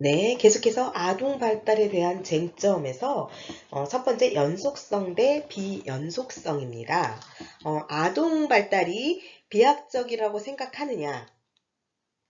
네, 계속해서 아동 발달에 대한 쟁점에서 어, 첫 번째 연속성 대 비연속성입니다. 어, 아동 발달이 비약적이라고 생각하느냐,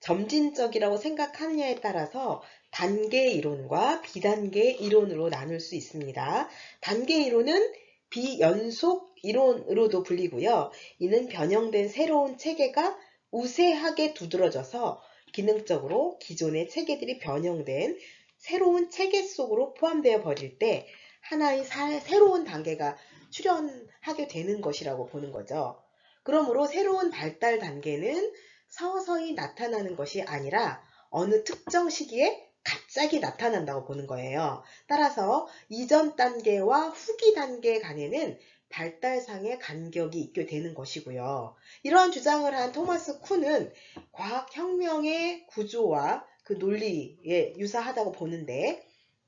점진적이라고 생각하느냐에 따라서 단계 이론과 비단계 이론으로 나눌 수 있습니다. 단계 이론은 비연속 이론으로도 불리고요. 이는 변형된 새로운 체계가 우세하게 두드러져서 기능적으로 기존의 체계들이 변형된 새로운 체계 속으로 포함되어 버릴 때 하나의 사, 새로운 단계가 출현하게 되는 것이라고 보는 거죠. 그러므로 새로운 발달 단계는 서서히 나타나는 것이 아니라 어느 특정 시기에 갑자기 나타난다고 보는 거예요. 따라서 이전 단계와 후기 단계 간에는 발달상의 간격이 있게 되는 것이고요. 이러한 주장을 한 토마스 쿤은 과학혁명의 구조와 그 논리에 유사하다고 보는데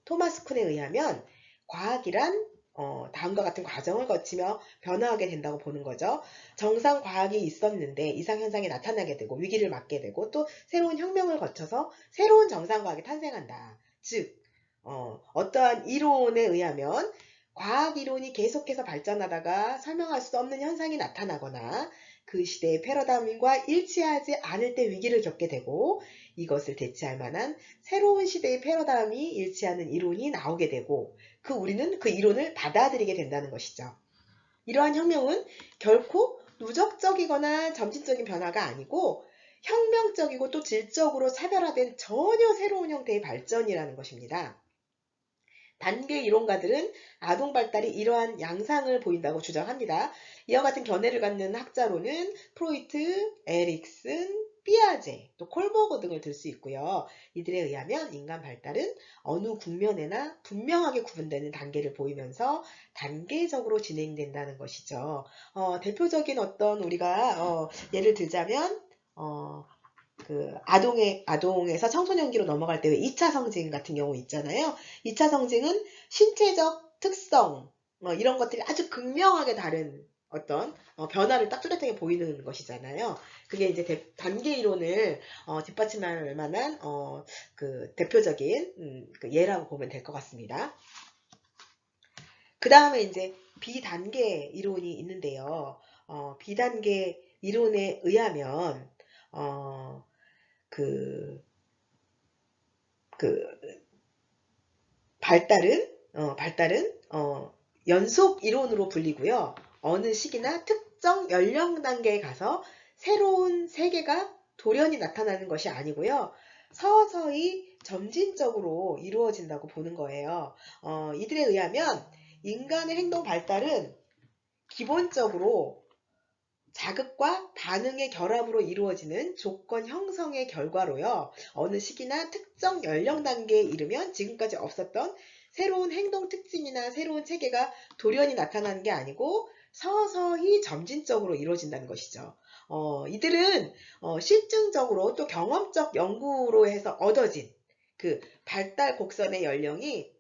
토마스 쿤에 의하면 과학이란 어, 다음과 같은 과정을 거치며 변화하게 된다고 보는 거죠. 정상 과학이 있었는데 이상 현상이 나타나게 되고 위기를 맞게 되고 또 새로운 혁명을 거쳐서 새로운 정상 과학이 탄생한다. 즉 어, 어떠한 이론에 의하면 과학 이론이 계속해서 발전하다가 설명할 수 없는 현상이 나타나거나 그 시대의 패러다임과 일치하지 않을 때 위기를 겪게 되고 이것을 대체할 만한 새로운 시대의 패러다임이 일치하는 이론이 나오게 되고 그 우리는 그 이론을 받아들이게 된다는 것이죠. 이러한 혁명은 결코 누적적이거나 점진적인 변화가 아니고 혁명적이고 또 질적으로 차별화된 전혀 새로운 형태의 발전이라는 것입니다. 단계 이론가들은 아동 발달이 이러한 양상을 보인다고 주장합니다. 이와 같은 견해를 갖는 학자로는 프로이트, 에릭슨, 피아제, 또 콜버그 등을 들 수 있고요. 이들에 의하면 인간 발달은 어느 국면에나 분명하게 구분되는 단계를 보이면서 단계적으로 진행된다는 것이죠. 어, 대표적인 어떤 우리가 어, 예를 들자면 어, 그 아동의 아동에서 청소년기로 넘어갈 때왜 2차 성징 같은 경우 있잖아요. 2차 성징은 신체적 특성 뭐 이런 것들이 아주 극명하게 다른 어떤 어, 변화를 딱 뚜렷하게 보이는 것이잖아요. 그게 이제 대, 단계 이론을 어, 뒷받침할 만한 어, 그 대표적인 음, 그 예라고 보면 될 것 같습니다. 그 다음에 이제 비단계 이론이 있는데요. 어, 비단계 이론에 의하면 어, 그, 그, 발달은, 어, 발달은, 어, 연속 이론으로 불리고요. 어느 시기나 특정 연령 단계에 가서 새로운 세계가 돌연히 나타나는 것이 아니고요. 서서히 점진적으로 이루어진다고 보는 거예요. 어, 이들에 의하면 인간의 행동 발달은 기본적으로 자극과 반응의 결합으로 이루어지는 조건 형성의 결과로요. 어느 시기나 특정 연령 단계에 이르면 지금까지 없었던 새로운 행동 특징이나 새로운 체계가 돌연히 나타나는 게 아니고 서서히 점진적으로 이루어진다는 것이죠. 어, 이들은 어, 실증적으로 또 경험적 연구로 해서 얻어진 그 발달 곡선의 연령이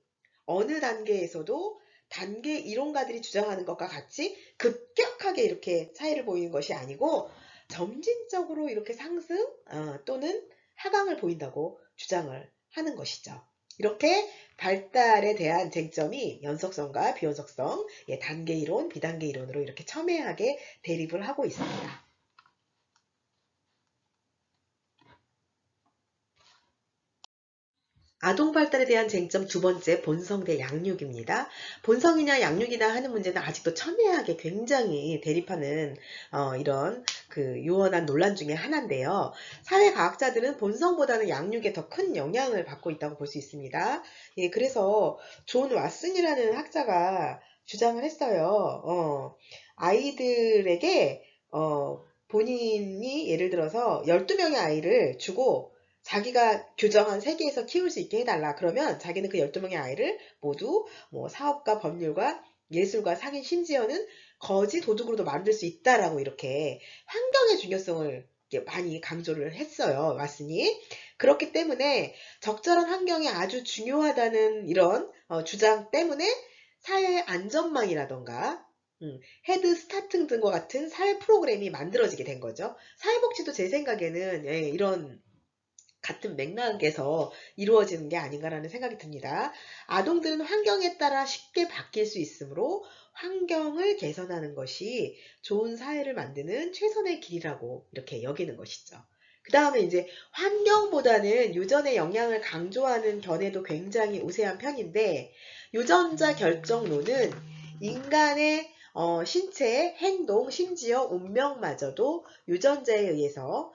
어느 단계에서도 단계 이론가들이 주장하는 것과 같이 급격하게 이렇게 차이를 보이는 것이 아니고 점진적으로 이렇게 상승 어, 또는 하강을 보인다고 주장을 하는 것이죠. 이렇게 발달에 대한 쟁점이 연속성과 비연속성, 예, 단계 이론, 비단계 이론으로 이렇게 첨예하게 대립을 하고 있습니다. 아동 발달에 대한 쟁점 두 번째 본성 대 양육입니다. 본성이냐 양육이냐 하는 문제는 아직도 첨예하게 굉장히 대립하는 어, 이런 그 유언한 논란 중에 하나인데요. 사회과학자들은 본성보다는 양육에 더 큰 영향을 받고 있다고 볼 수 있습니다. 예, 그래서 존 왓슨이라는 학자가 주장을 했어요. 어, 아이들에게 어, 본인이 예를 들어서 12명의 아이를 주고 자기가 규정한 세계에서 키울 수 있게 해달라. 그러면 자기는 그 12명의 아이를 모두 뭐 사업과 법률과 예술과 상인 심지어는 거지 도둑으로도 만들 수 있다라고 이렇게 환경의 중요성을 많이 강조를 했어요. 왔으니 그렇기 때문에 적절한 환경이 아주 중요하다는 이런 어, 주장 때문에 사회의 안전망이라던가 음, 헤드 스타팅 등과 같은 사회 프로그램이 만들어지게 된 거죠. 사회복지도 제 생각에는 예, 이런 같은 맥락에서 이루어지는 게 아닌가라는 생각이 듭니다. 아동들은 환경에 따라 쉽게 바뀔 수 있으므로 환경을 개선하는 것이 좋은 사회를 만드는 최선의 길이라고 이렇게 여기는 것이죠. 그 다음에 이제 환경보다는 유전의 영향을 강조하는 견해도 굉장히 우세한 편인데 유전자 결정론은 인간의 어, 신체, 행동, 심지어 운명마저도 유전자에 의해서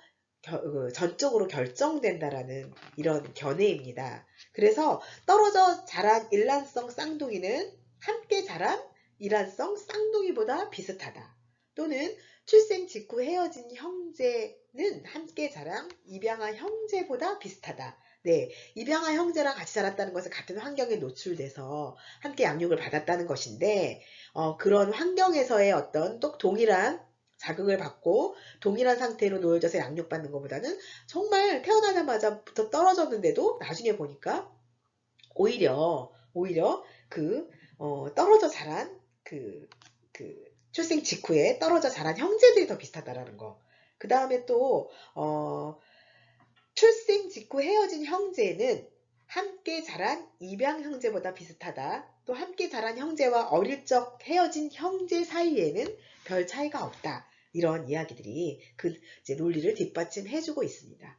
전적으로 결정된다라는 이런 견해입니다. 그래서 떨어져 자란 일란성 쌍둥이는 함께 자란 일란성 쌍둥이보다 비슷하다. 또는 출생 직후 헤어진 형제는 함께 자란 입양한 형제보다 비슷하다. 네, 입양한 형제랑 같이 자랐다는 것은 같은 환경에 노출돼서 함께 양육을 받았다는 것인데 어, 그런 환경에서의 어떤 또 동일한 자극을 받고 동일한 상태로 놓여져서 양육받는 것보다는 정말 태어나자마자부터 떨어졌는데도 나중에 보니까 오히려 오히려 그 어, 떨어져 자란 그, 그 출생 직후에 떨어져 자란 형제들이 더 비슷하다라는 거. 그 다음에 또 어, 출생 직후 헤어진 형제는 함께 자란 입양 형제보다 비슷하다. 또 함께 자란 형제와 어릴 적 헤어진 형제 사이에는 별 차이가 없다. 이런 이야기들이 그 논리를 뒷받침해주고 있습니다.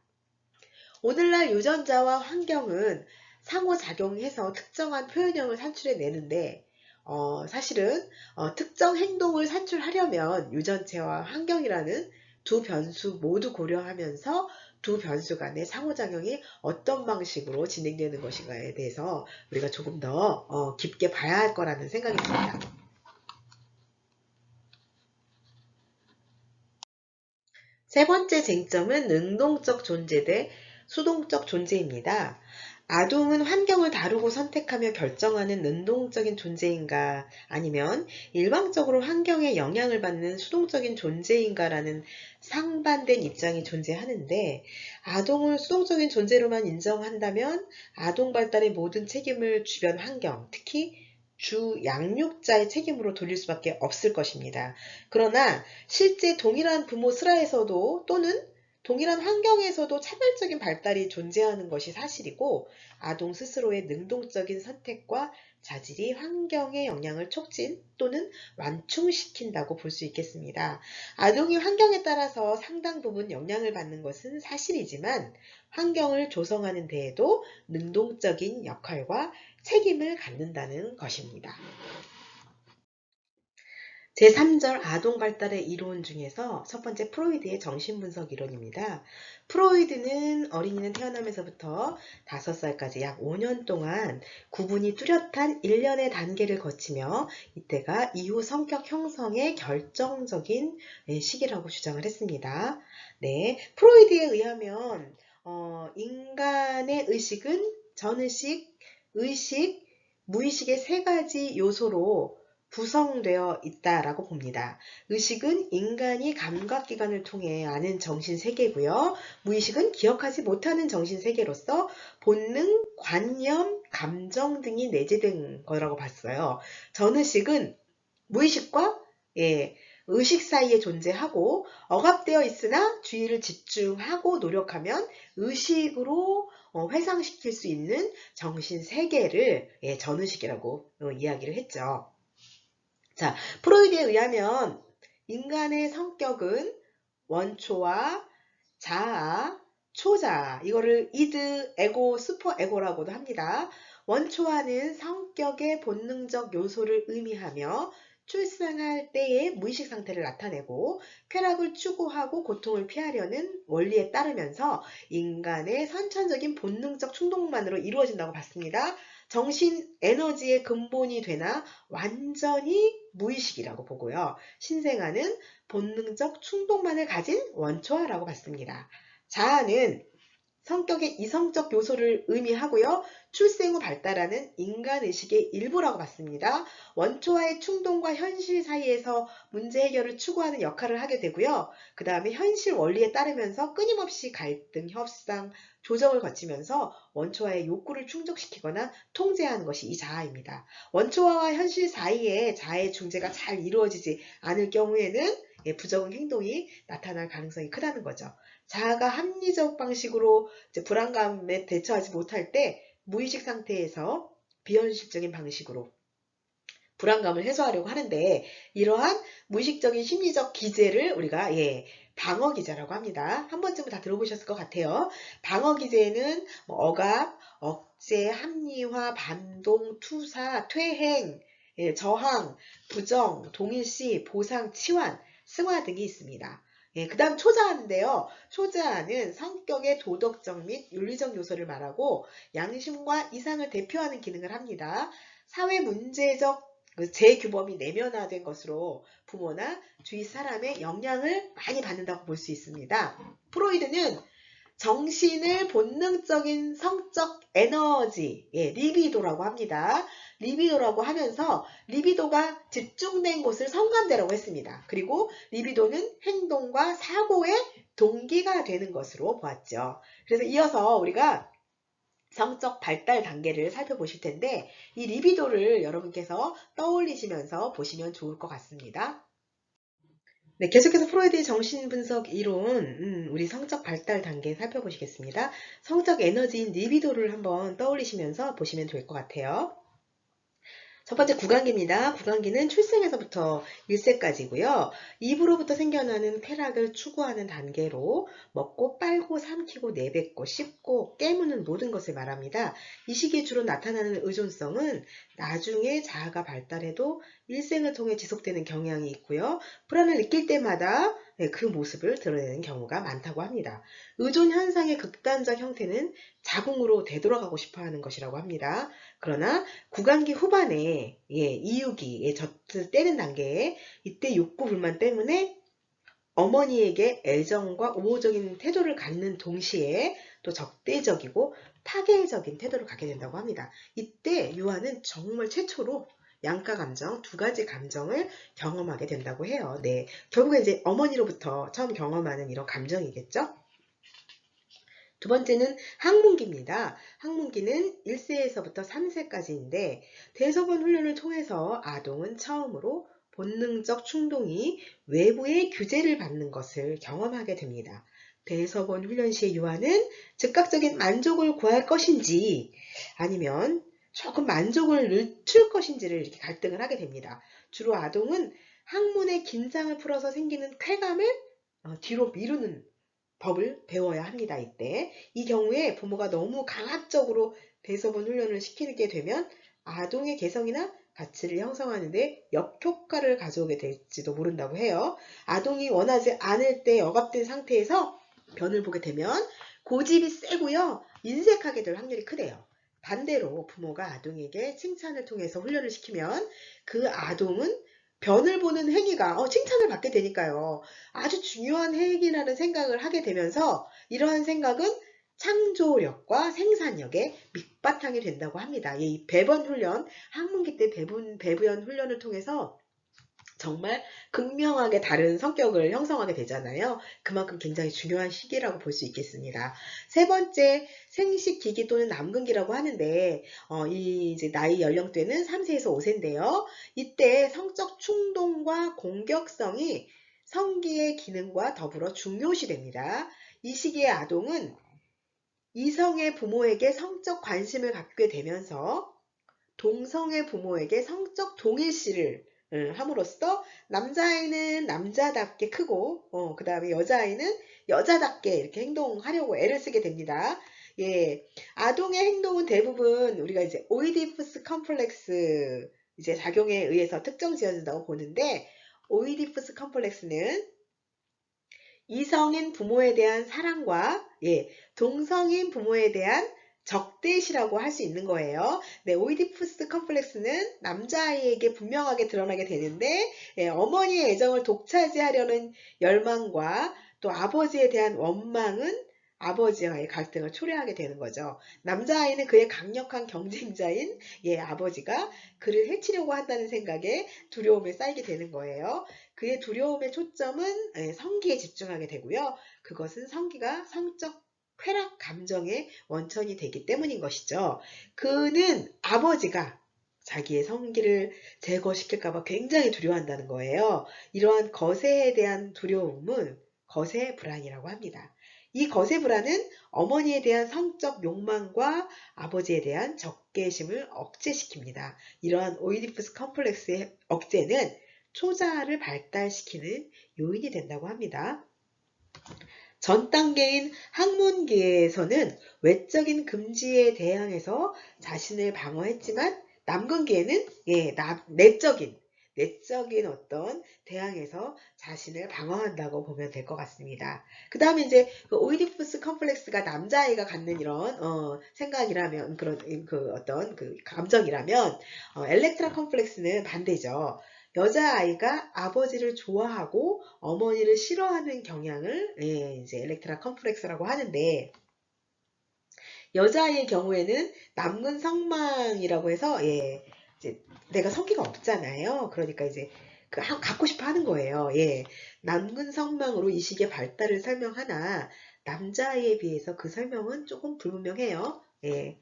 오늘날 유전자와 환경은 상호작용해서 특정한 표현형을 산출해내는데 어, 사실은 어, 특정 행동을 산출하려면 유전체와 환경이라는 두 변수 모두 고려하면서 두 변수 간의 상호작용이 어떤 방식으로 진행되는 것인가에 대해서 우리가 조금 더 어, 깊게 봐야 할 거라는 생각이 듭니다. 세 번째 쟁점은 능동적 존재 대 수동적 존재입니다. 아동은 환경을 다루고 선택하며 결정하는 능동적인 존재인가 아니면 일방적으로 환경에 영향을 받는 수동적인 존재인가라는 상반된 입장이 존재하는데 아동을 수동적인 존재로만 인정한다면 아동 발달의 모든 책임을 주변 환경, 특히 주 양육자의 책임으로 돌릴 수밖에 없을 것입니다. 그러나 실제 동일한 부모 슬하에서도 또는 동일한 환경에서도 차별적인 발달이 존재하는 것이 사실이고 아동 스스로의 능동적인 선택과 자질이 환경의 영향을 촉진 또는 완충시킨다고 볼 수 있겠습니다. 아동이 환경에 따라서 상당 부분 영향을 받는 것은 사실이지만 환경을 조성하는 데에도 능동적인 역할과 책임을 갖는다는 것입니다. 제3절 아동 발달의 이론 중에서 첫 번째 프로이드의 정신분석 이론입니다. 프로이드는 어린이는 태어나면서부터 5살까지 약 5년 동안 구분이 뚜렷한 일련의 단계를 거치며 이때가 이후 성격 형성의 결정적인 시기라고 주장을 했습니다. 네, 프로이드에 의하면 어, 인간의 의식은 전의식, 의식, 무의식의 세 가지 요소로 구성되어 있다라고 봅니다. 의식은 인간이 감각기관을 통해 아는 정신세계고요. 무의식은 기억하지 못하는 정신세계로서 본능, 관념, 감정 등이 내재된 거라고 봤어요. 전의식은 무의식과 예, 의식 사이에 존재하고 억압되어 있으나 주의를 집중하고 노력하면 의식으로 어, 회상시킬 수 있는 정신 세계를 예, 전의식이라고 어, 이야기를 했죠. 자, 프로이드에 의하면 인간의 성격은 원초와 자아, 초자아, 이거를 이드, 에고, 슈퍼 에고라고도 합니다. 원초와는 성격의 본능적 요소를 의미하며 출생할 때의 무의식 상태를 나타내고 쾌락을 추구하고 고통을 피하려는 원리에 따르면서 인간의 선천적인 본능적 충동만으로 이루어진다고 봤습니다. 정신 에너지의 근본이 되나 완전히 무의식이라고 보고요. 신생아는 본능적 충동만을 가진 원초아라고 봤습니다. 자아는 성격의 이성적 요소를 의미하고요. 출생 후 발달하는 인간의식의 일부라고 봤습니다. 원초와의 충동과 현실 사이에서 문제 해결을 추구하는 역할을 하게 되고요. 그 다음에 현실 원리에 따르면서 끊임없이 갈등, 협상, 조정을 거치면서 원초와의 욕구를 충족시키거나 통제하는 것이 이 자아입니다. 원초와와 현실 사이에 자아의 중재가 잘 이루어지지 않을 경우에는 예, 부적응 행동이 나타날 가능성이 크다는 거죠. 자아가 합리적 방식으로 불안감에 대처하지 못할 때 무의식 상태에서 비현실적인 방식으로 불안감을 해소하려고 하는데 이러한 무의식적인 심리적 기제를 우리가 예, 방어 기제라고 합니다. 한 번쯤은 다 들어보셨을 것 같아요. 방어 기제는 뭐 억압, 억제, 합리화, 반동, 투사, 퇴행, 예, 저항, 부정, 동일시, 보상, 치환, 승화 등이 있습니다. 예, 그 다음 초자아인데요. 초자아는 성격의 도덕적 및 윤리적 요소를 말하고 양심과 이상을 대표하는 기능을 합니다. 사회 문제적 그 재규범이 내면화된 것으로 부모나 주위 사람의 영향을 많이 받는다고 볼 수 있습니다. 프로이드는 정신을 본능적인 성적 에너지, 예, 리비도라고 합니다. 리비도라고 하면서 리비도가 집중된 곳을 성감대라고 했습니다. 그리고 리비도는 행동과 사고의 동기가 되는 것으로 보았죠. 그래서 이어서 우리가 성적 발달 단계를 살펴보실 텐데 이 리비도를 여러분께서 떠올리시면서 보시면 좋을 것 같습니다. 네, 계속해서 프로이드의 정신분석 이론, 음, 우리 성적 발달 단계 살펴보시겠습니다. 성적 에너지인 리비도를 한번 떠올리시면서 보시면 될 것 같아요. 첫 번째 구강기입니다. 구강기는 출생에서부터 1세까지고요. 입으로부터 생겨나는 쾌락을 추구하는 단계로 먹고 빨고 삼키고 내뱉고 씹고 깨무는 모든 것을 말합니다. 이 시기에 주로 나타나는 의존성은 나중에 자아가 발달해도 일생을 통해 지속되는 경향이 있고요. 불안을 느낄 때마다 네, 그 모습을 드러내는 경우가 많다고 합니다. 의존 현상의 극단적 형태는 자궁으로 되돌아가고 싶어 하는 것이라고 합니다. 그러나 구강기 후반에 예, 이유기에 젖을 떼는 단계에 이때 욕구 불만 때문에 어머니에게 애정과 우호적인 태도를 갖는 동시에 또 적대적이고 파괴적인 태도를 갖게 된다고 합니다. 이때 유아는 정말 최초로 양가 감정, 두 가지 감정을 경험하게 된다고 해요. 네. 결국에 이제 어머니로부터 처음 경험하는 이런 감정이겠죠? 두 번째는 항문기입니다. 항문기는 1세에서부터 3세까지인데 대소본 훈련을 통해서 아동은 처음으로 본능적 충동이 외부의 규제를 받는 것을 경험하게 됩니다. 대서본 훈련 시의 유아는 즉각적인 만족을 구할 것인지 아니면 조금 만족을 늦출 것인지를 이렇게 갈등을 하게 됩니다. 주로 아동은 항문의 긴장을 풀어서 생기는 쾌감을 어, 뒤로 미루는 법을 배워야 합니다. 이때 이 경우에 부모가 너무 강압적으로 대소본 훈련을 시키게 되면 아동의 개성이나 가치를 형성하는데 역효과를 가져오게 될지도 모른다고 해요. 아동이 원하지 않을 때 억압된 상태에서 변을 보게 되면 고집이 세고요. 인색하게 될 확률이 크대요. 반대로 부모가 아동에게 칭찬을 통해서 훈련을 시키면 그 아동은 변을 보는 행위가 어, 칭찬을 받게 되니까요. 아주 중요한 행위라는 생각을 하게 되면서 이러한 생각은 창조력과 생산력의 밑바탕이 된다고 합니다. 이 배번 훈련, 학문기 때 배분, 배부연 훈련을 통해서 정말 극명하게 다른 성격을 형성하게 되잖아요. 그만큼 굉장히 중요한 시기라고 볼 수 있겠습니다. 세 번째, 생식 기기 또는 남근기라고 하는데, 어, 이 이제 나이 연령대는 3세에서 5세인데요. 이때 성적 충동과 공격성이 성기의 기능과 더불어 중요시 됩니다. 이 시기의 아동은 이성의 부모에게 성적 관심을 갖게 되면서 동성의 부모에게 성적 동일시를 함으로써 남자아이는 남자답게 크고 어, 그 다음에 여자아이는 여자답게 이렇게 행동하려고 애를 쓰게 됩니다. 예, 아동의 행동은 대부분 우리가 이제 오이디푸스 컴플렉스 이제 작용에 의해서 특정 지어진다고 보는데 오이디푸스 컴플렉스는 이성인 부모에 대한 사랑과 예, 동성인 부모에 대한 적대시라고 할 수 있는 거예요. 네, 오이디푸스 컴플렉스는 남자아이에게 분명하게 드러나게 되는데 예, 어머니의 애정을 독차지하려는 열망과 또 아버지에 대한 원망은 아버지와의 갈등을 초래하게 되는 거죠. 남자아이는 그의 강력한 경쟁자인 예, 아버지가 그를 해치려고 한다는 생각에 두려움에 쌓이게 되는 거예요. 그의 두려움의 초점은 예, 성기에 집중하게 되고요. 그것은 성기가 성적 쾌락 감정의 원천이 되기 때문인 것이죠. 그는 아버지가 자기의 성기를 제거시킬까봐 굉장히 두려워한다는 거예요. 이러한 거세에 대한 두려움은 거세 불안이라고 합니다. 이 거세 불안은 어머니에 대한 성적 욕망과 아버지에 대한 적개심을 억제시킵니다. 이러한 오이디푸스 컴플렉스의 억제는 초자아를 발달시키는 요인이 된다고 합니다. 전 단계인 학문계에서는 외적인 금지에 대항해서 자신을 방어했지만 남근계에는 예, 나- 내적인 내적인 어떤 대항에서 자신을 방어한다고 보면 될 것 같습니다. 그 다음에 이제 그 오이디푸스 컴플렉스가 남자아이가 갖는 이런 어, 생각이라면 그런 그 어떤 그 감정이라면 어, 엘렉트라 컴플렉스는 반대죠. 여자아이가 아버지를 좋아하고 어머니를 싫어하는 경향을 예, 이제 엘렉트라 컴플렉스라고 하는데 여자아이의 경우에는 남근 성망이라고 해서 예, 이제 내가 성기가 없잖아요. 그러니까 이제 그 하- 갖고 싶어 하는 거예요. 예. 남근 성망으로 이 시기의 발달을 설명하나 남자아이에 비해서 그 설명은 조금 불분명해요. 예.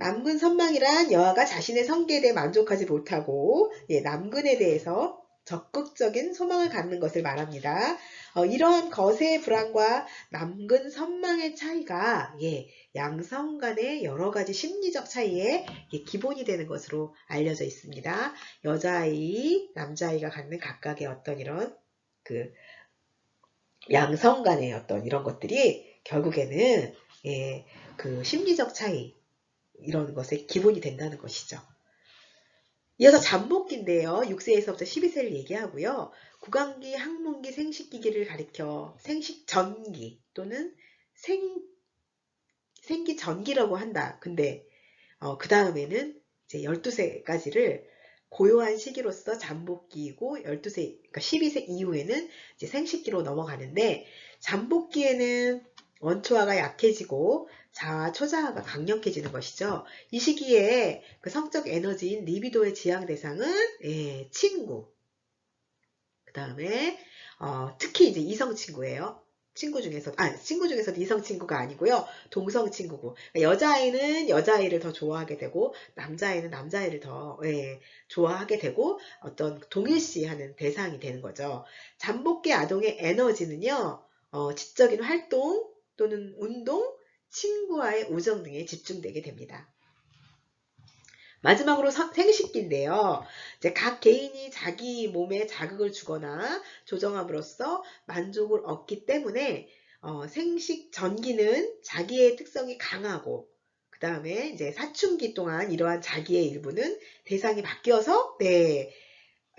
남근 선망이란 여아가 자신의 성기에 대해 만족하지 못하고 예, 남근에 대해서 적극적인 소망을 갖는 것을 말합니다. 어, 이러한 거세의 불안과 남근 선망의 차이가 예, 양성 간의 여러 가지 심리적 차이의 예, 기본이 되는 것으로 알려져 있습니다. 여자아이, 남자아이가 갖는 각각의 어떤 이런 그 양성 간의 어떤 이런 것들이 결국에는 예, 그 심리적 차이 이런 것의 기본이 된다는 것이죠. 이어서 잠복기인데요. 6세에서부터 12세를 얘기하고요. 구강기, 항문기, 생식기기를 가리켜 생식 전기 또는 생 생기 전기라고 한다. 근데 어, 그 다음에는 이제 12세까지를 고요한 시기로서 잠복기이고 12세, 그러니까 12세 이후에는 이제 생식기로 넘어가는데 잠복기에는 원초화가 약해지고 자아, 초자아가 강력해지는 것이죠. 이 시기에 그 성적 에너지인 리비도의 지향 대상은 예, 친구. 그 다음에 어, 특히 이제 이성 친구예요. 친구 중에서 아 친구 중에서도 이성 친구가 아니고요 동성 친구고 그러니까 여자아이는 여자아이를 더 좋아하게 되고 남자아이는 남자아이를 더 예, 좋아하게 되고 어떤 동일시하는 대상이 되는 거죠 잠복기 아동의 에너지는요 어, 지적인 활동 또는 운동 친구와의 우정 등에 집중되게 됩니다. 마지막으로 서- 생식기인데요. 이제 각 개인이 자기 몸에 자극을 주거나 조정함으로써 만족을 얻기 때문에 어, 생식 전기는 자기의 특성이 강하고 그 다음에 이제 사춘기 동안 이러한 자기의 일부는 대상이 바뀌어서 네,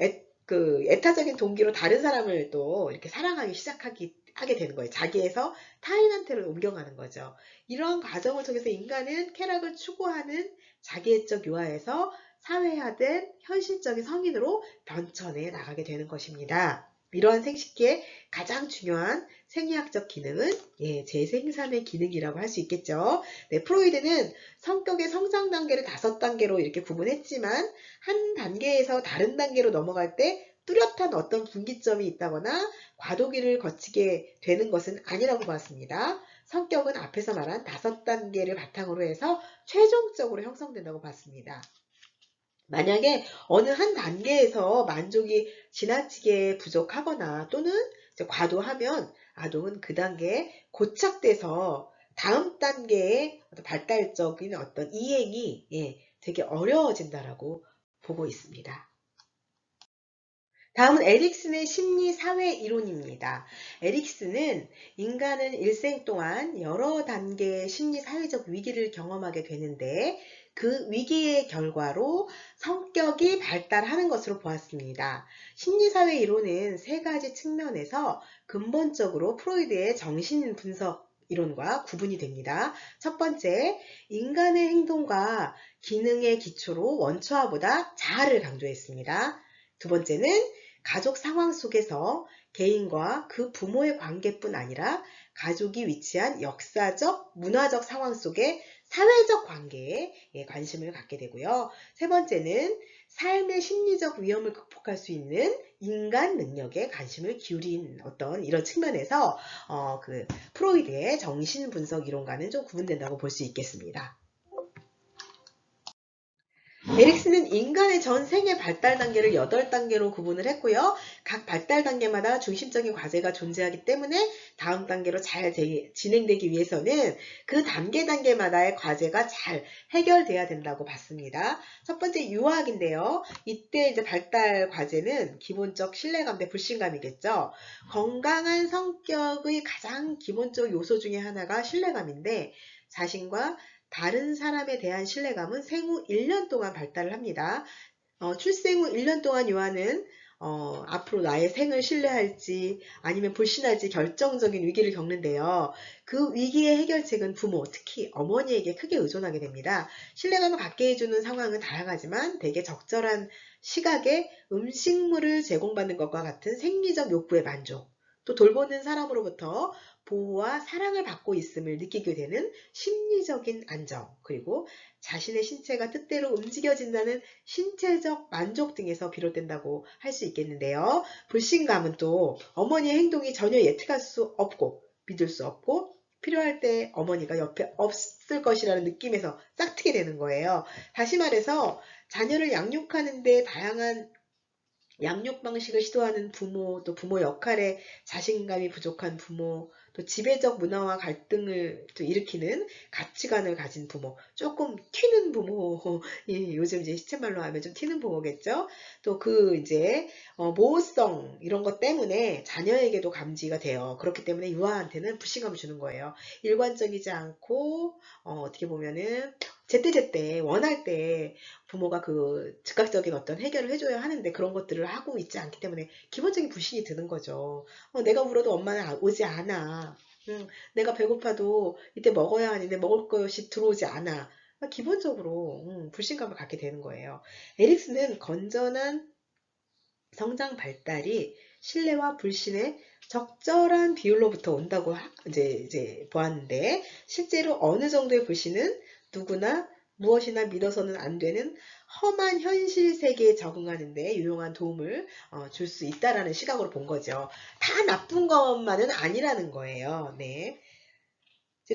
애, 그 애타적인 동기로 다른 사람을 또 이렇게 사랑하기 시작하기 하게 되는 거예요. 자기에서 타인한테로 옮겨가는 거죠. 이런 과정을 통해서 인간은 쾌락을 추구하는 자기애적 요하에서 사회화된 현실적인 성인으로 변천해 나가게 되는 것입니다. 이러한 생식기의 가장 중요한 생리학적 기능은 예, 재생산의 기능이라고 할 수 있겠죠. 네, 프로이드는 성격의 성장 단계를 다섯 단계로 이렇게 구분했지만 한 단계에서 다른 단계로 넘어갈 때 뚜렷한 어떤 분기점이 있다거나 과도기를 거치게 되는 것은 아니라고 봤습니다. 성격은 앞에서 말한 다섯 단계를 바탕으로 해서 최종적으로 형성된다고 봤습니다. 만약에 어느 한 단계에서 만족이 지나치게 부족하거나 또는 과도하면 아동은 그 단계에 고착돼서 다음 단계의 발달적인 어떤 이행이 예, 되게 어려워진다라고 보고 있습니다. 다음은 에릭슨의 심리 사회 이론입니다. 에릭슨은 인간은 일생 동안 여러 단계의 심리 사회적 위기를 경험하게 되는데 그 위기의 결과로 성격이 발달하는 것으로 보았습니다. 심리사회 이론은 세 가지 측면에서 근본적으로 프로이드의 정신 분석 이론과 구분이 됩니다. 첫 번째, 인간의 행동과 기능의 기초로 원초화보다 자아를 강조했습니다. 두 번째는 가족 상황 속에서 개인과 그 부모의 관계뿐 아니라 가족이 위치한 역사적, 문화적 상황 속에 사회적 관계에 예, 관심을 갖게 되고요. 세 번째는 삶의 심리적 위험을 극복할 수 있는 인간 능력에 관심을 기울인 어떤 이런 측면에서 어, 그 프로이드의 정신 분석 이론과는 좀 구분된다고 볼 수 있겠습니다. 에릭슨은 인간의 전 생애 발달 단계를 8단계로 구분을 했고요. 각 발달 단계마다 중심적인 과제가 존재하기 때문에 다음 단계로 잘 대- 진행되기 위해서는 그 단계 단계마다의 과제가 잘 해결돼야 된다고 봤습니다. 첫 번째 유아학인데요. 이때 이제 발달 과제는 기본적 신뢰감 대 불신감이겠죠. 건강한 성격의 가장 기본적 요소 중에 하나가 신뢰감인데 자신과 다른 사람에 대한 신뢰감은 생후 1년 동안 발달을 합니다. 어, 출생 후 1년 동안 유아는 어, 앞으로 나의 생을 신뢰할지 아니면 불신할지 결정적인 위기를 겪는데요. 그 위기의 해결책은 부모, 특히 어머니에게 크게 의존하게 됩니다. 신뢰감을 갖게 해주는 상황은 다양하지만 대개 적절한 시각에 음식물을 제공받는 것과 같은 생리적 욕구의 만족, 또 돌보는 사람으로부터 보호와 사랑을 받고 있음을 느끼게 되는 심리적인 안정, 그리고 자신의 신체가 뜻대로 움직여진다는 신체적 만족 등에서 비롯된다고 할 수 있겠는데요. 불신감은 또 어머니의 행동이 전혀 예측할 수 없고 믿을 수 없고 필요할 때 어머니가 옆에 없을 것이라는 느낌에서 싹트게 되는 거예요. 다시 말해서 자녀를 양육하는데 다양한 양육 방식을 시도하는 부모, 또 부모 역할에 자신감이 부족한 부모, 또 지배적 문화와 갈등을 또 일으키는 가치관을 가진 부모, 조금 튀는 부모, 예, 요즘 이제 시쳇말로 하면 좀 튀는 부모겠죠. 또 그 이제 어, 모호성 이런 것 때문에 자녀에게도 감지가 돼요. 그렇기 때문에 유아한테는 불신감을 주는 거예요. 일관적이지 않고 어, 어떻게 보면은 제때제때 원할 때 부모가 그 즉각적인 어떤 해결을 해줘야 하는데 그런 것들을 하고 있지 않기 때문에 기본적인 불신이 드는 거죠. 어, 내가 울어도 엄마는 아- 오지 않아. 음, 내가 배고파도 이때 먹어야 하는데 먹을 것이 들어오지 않아. 아, 기본적으로 음, 불신감을 갖게 되는 거예요. 에릭스는 건전한 성장 발달이 신뢰와 불신의 적절한 비율로부터 온다고 하- 이제 이제 보았는데 실제로 어느 정도의 불신은 누구나 무엇이나 믿어서는 안 되는 험한 현실 세계에 적응하는 데 유용한 도움을 어, 줄 수 있다라는 시각으로 본 거죠. 다 나쁜 것만은 아니라는 거예요. 네.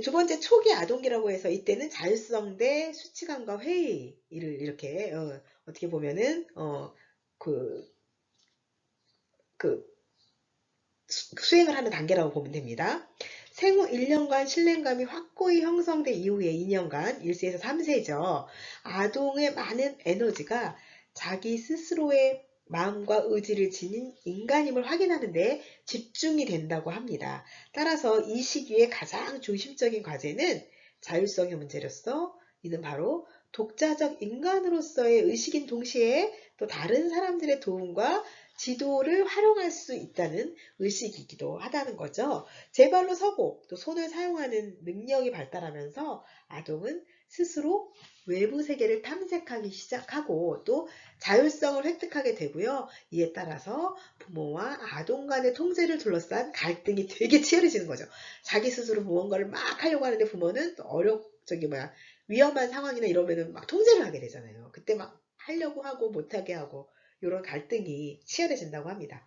두 번째 초기 아동기라고 해서 이때는 자율성 대 수치감과 회의를 이렇게 어, 떻게 보면은 어, 그, 그 수- 수행을 하는 단계라고 보면 됩니다. 생후 1년간 신뢰감이 확고히 형성된 이후에 2년간 1세에서 3세죠. 아동의 많은 에너지가 자기 스스로의 마음과 의지를 지닌 인간임을 확인하는데 집중이 된다고 합니다. 따라서 이 시기의 가장 중심적인 과제는 자율성의 문제로서 이는 바로 독자적 인간으로서의 의식인 동시에 또 다른 사람들의 도움과 지도를 활용할 수 있다는 의식이기도 하다는 거죠. 제 발로 서고 또 손을 사용하는 능력이 발달하면서 아동은 스스로 외부 세계를 탐색하기 시작하고 또 자율성을 획득하게 되고요. 이에 따라서 부모와 아동 간의 통제를 둘러싼 갈등이 되게 치열해지는 거죠. 자기 스스로 무언가를 막 하려고 하는데 부모는 또 어렵 저기 뭐야 위험한 상황이나 이러면은 막 통제를 하게 되잖아요. 그때 막 하려고 하고 못하게 하고 이런 갈등이 치열해진다고 합니다.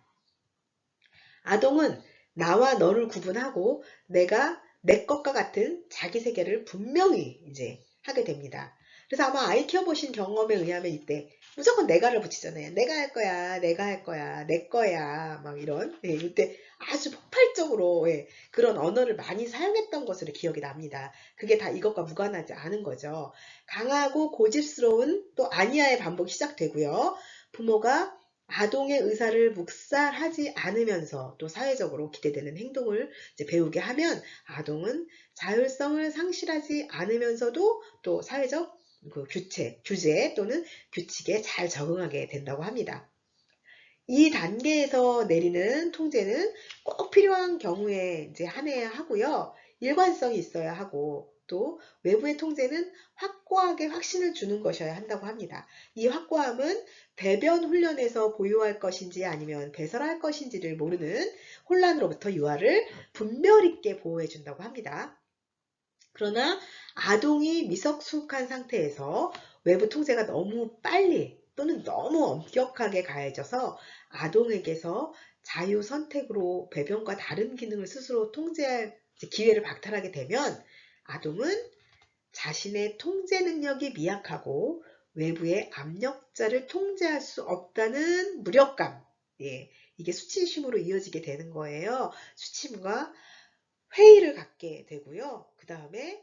아동은 나와 너를 구분하고 내가 내 것과 같은 자기 세계를 분명히 이제 하게 됩니다. 그래서 아마 아이 키워보신 경험에 의하면 이때 무조건 내가를 붙이잖아요. 내가 할 거야, 내가 할 거야, 내 거야, 막 이런. 예, 이때 아주 폭발적으로 예, 그런 언어를 많이 사용했던 것으로 기억이 납니다. 그게 다 이것과 무관하지 않은 거죠. 강하고 고집스러운 또 아니야의 반복이 시작되고요. 부모가 아동의 의사를 묵살하지 않으면서 또 사회적으로 기대되는 행동을 배우게 하면 아동은 자율성을 상실하지 않으면서도 또 사회적 그 규체, 규제 또는 규칙에 잘 적응하게 된다고 합니다. 이 단계에서 내리는 통제는 꼭 필요한 경우에 이제 한해야 하고요. 일관성이 있어야 하고 또 외부의 통제는 확고하게 확신을 주는 것이어야 한다고 합니다. 이 확고함은 배변 훈련에서 보유할 것인지 아니면 배설할 것인지를 모르는 혼란으로부터 유아를 분별 있게 보호해 준다고 합니다. 그러나 아동이 미성숙한 상태에서 외부 통제가 너무 빨리 또는 너무 엄격하게 가해져서 아동에게서 자유 선택으로 배변과 다른 기능을 스스로 통제할 기회를 박탈하게 되면 아동은 자신의 통제 능력이 미약하고 외부의 압력자를 통제할 수 없다는 무력감. 예, 이게 수치심으로 이어지게 되는 거예요. 수치심과 회의를 갖게 되고요. 그 다음에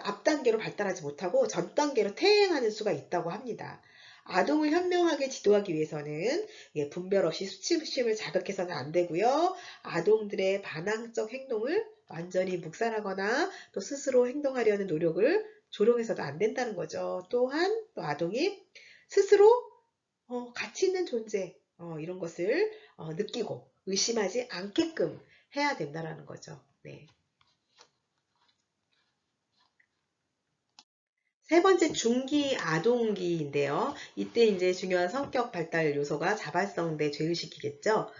앞 단계로 발달하지 못하고 전 단계로 퇴행하는 수가 있다고 합니다. 아동을 현명하게 지도하기 위해서는 예, 분별 없이 수치심을 자극해서는 안 되고요. 아동들의 반항적 행동을 완전히 묵살하거나 또 스스로 행동하려는 노력을 조롱해서도 안 된다는 거죠. 또한 또 아동이 스스로 어, 가치 있는 존재 어, 이런 것을 어, 느끼고 의심하지 않게끔 해야 된다는 거죠. 네. 세 번째 중기 아동기인데요. 이때 이제 중요한 성격 발달 요소가 자발성 대 죄의식이겠죠.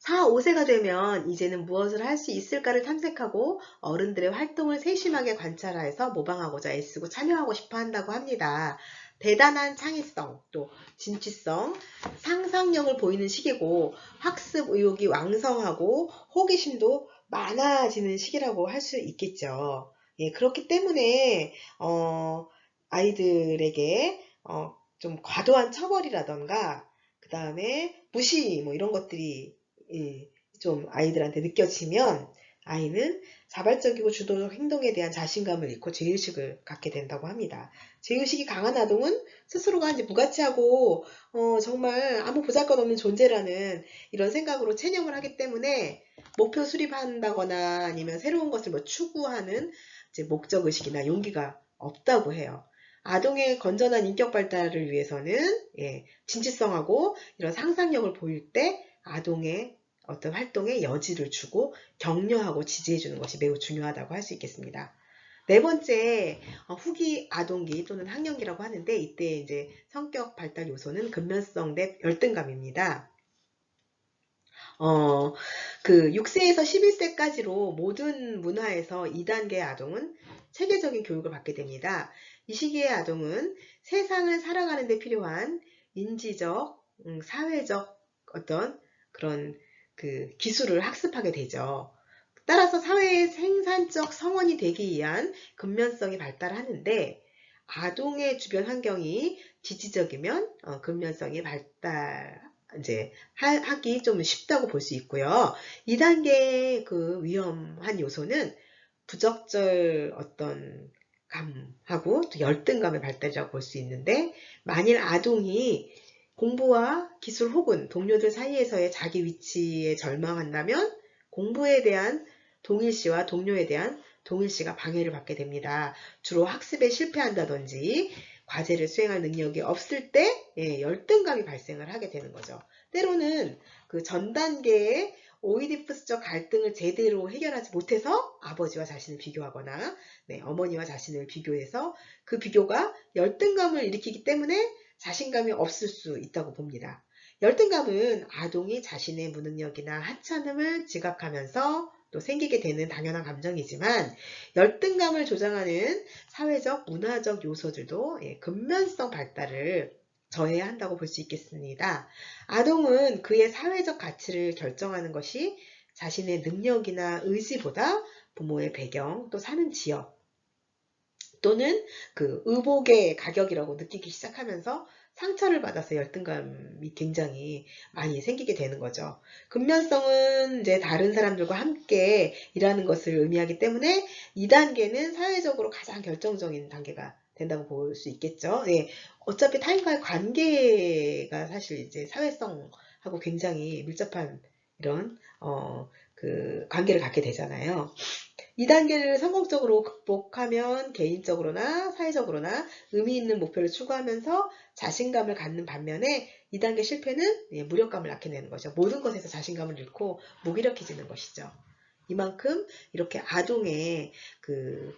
4, 5세가 되면 이제는 무엇을 할 수 있을까를 탐색하고 어른들의 활동을 세심하게 관찰해서 모방하고자 애쓰고 참여하고 싶어 한다고 합니다. 대단한 창의성, 또 진취성, 상상력을 보이는 시기고 학습 의욕이 왕성하고 호기심도 많아지는 시기라고 할 수 있겠죠. 예, 그렇기 때문에 어, 아이들에게 어, 좀 과도한 처벌이라던가 그 다음에 무시 뭐 이런 것들이 예, 좀 아이들한테 느껴지면 아이는 자발적이고 주도적 행동에 대한 자신감을 잃고 죄의식을 갖게 된다고 합니다. 죄의식이 강한 아동은 스스로가 이제 무가치하고 어, 정말 아무 보잘것없는 존재라는 이런 생각으로 체념을 하기 때문에 목표 수립한다거나 아니면 새로운 것을 뭐 추구하는 목적 의식이나 용기가 없다고 해요. 아동의 건전한 인격 발달을 위해서는 예, 진취성하고 이런 상상력을 보일 때 아동의 어떤 활동에 여지를 주고 격려하고 지지해 주는 것이 매우 중요하다고 할 수 있겠습니다. 네 번째 어, 후기 아동기 또는 학령기라고 하는데 이때 이제 성격 발달 요소는 근면성 대 열등감입니다. 어, 그 6세에서 11세까지로 모든 문화에서 2단계 아동은 체계적인 교육을 받게 됩니다. 이 시기의 아동은 세상을 살아가는 데 필요한 인지적, 음, 사회적 어떤 그런 그 기술을 학습하게 되죠. 따라서 사회의 생산적 성원이 되기 위한 근면성이 발달하는데 아동의 주변 환경이 지지적이면 어, 근면성이 발달 이제 하, 기좀 쉽다고 볼 수 있고요. 2단계의 그 위험한 요소는 부적절 어떤 감하고 또 열등감의 발달이라고 볼 수 있는데 만일 아동이 공부와 기술 혹은 동료들 사이에서의 자기 위치에 절망한다면 공부에 대한 동일시와 동료에 대한 동일시가 방해를 받게 됩니다. 주로 학습에 실패한다든지 과제를 수행할 능력이 없을 때 예, 열등감이 발생을 하게 되는 거죠. 때로는 그 전 단계의 오이디푸스적 갈등을 제대로 해결하지 못해서 아버지와 자신을 비교하거나 네, 어머니와 자신을 비교해서 그 비교가 열등감을 일으키기 때문에 자신감이 없을 수 있다고 봅니다. 열등감은 아동이 자신의 무능력이나 하찮음을 지각하면서 또 생기게 되는 당연한 감정이지만 열등감을 조장하는 사회적, 문화적 요소들도 예, 근면성 발달을 저해야 한다고 볼 수 있겠습니다. 아동은 그의 사회적 가치를 결정하는 것이 자신의 능력이나 의지보다 부모의 배경, 또 사는 지역, 또는 그 의복의 가격이라고 느끼기 시작하면서 상처를 받아서 열등감이 굉장히 많이 생기게 되는 거죠. 근면성은 이제 다른 사람들과 함께 일하는 것을 의미하기 때문에 2단계는 사회적으로 가장 결정적인 단계가 된다고 볼 수 있겠죠. 예, 어차피 타인과의 관계가 사실 이제 사회성하고 굉장히 밀접한 이런 어, 그 관계를 갖게 되잖아요. 2단계를 성공적으로 극복하면 개인적으로나 사회적으로나 의미 있는 목표를 추구하면서 자신감을 갖는 반면에 2단계 실패는 예, 무력감을 낳게 되는 거죠. 모든 것에서 자신감을 잃고 무기력해지는 것이죠. 이만큼 이렇게 아동의 그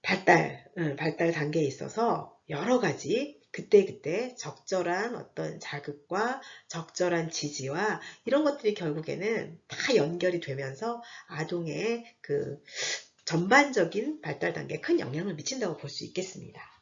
발달, 발달 단계에 있어서 여러 가지 그때그때 적절한 어떤 자극과 적절한 지지와 이런 것들이 결국에는 다 연결이 되면서 아동의 그 전반적인 발달 단계에 큰 영향을 미친다고 볼 수 있겠습니다.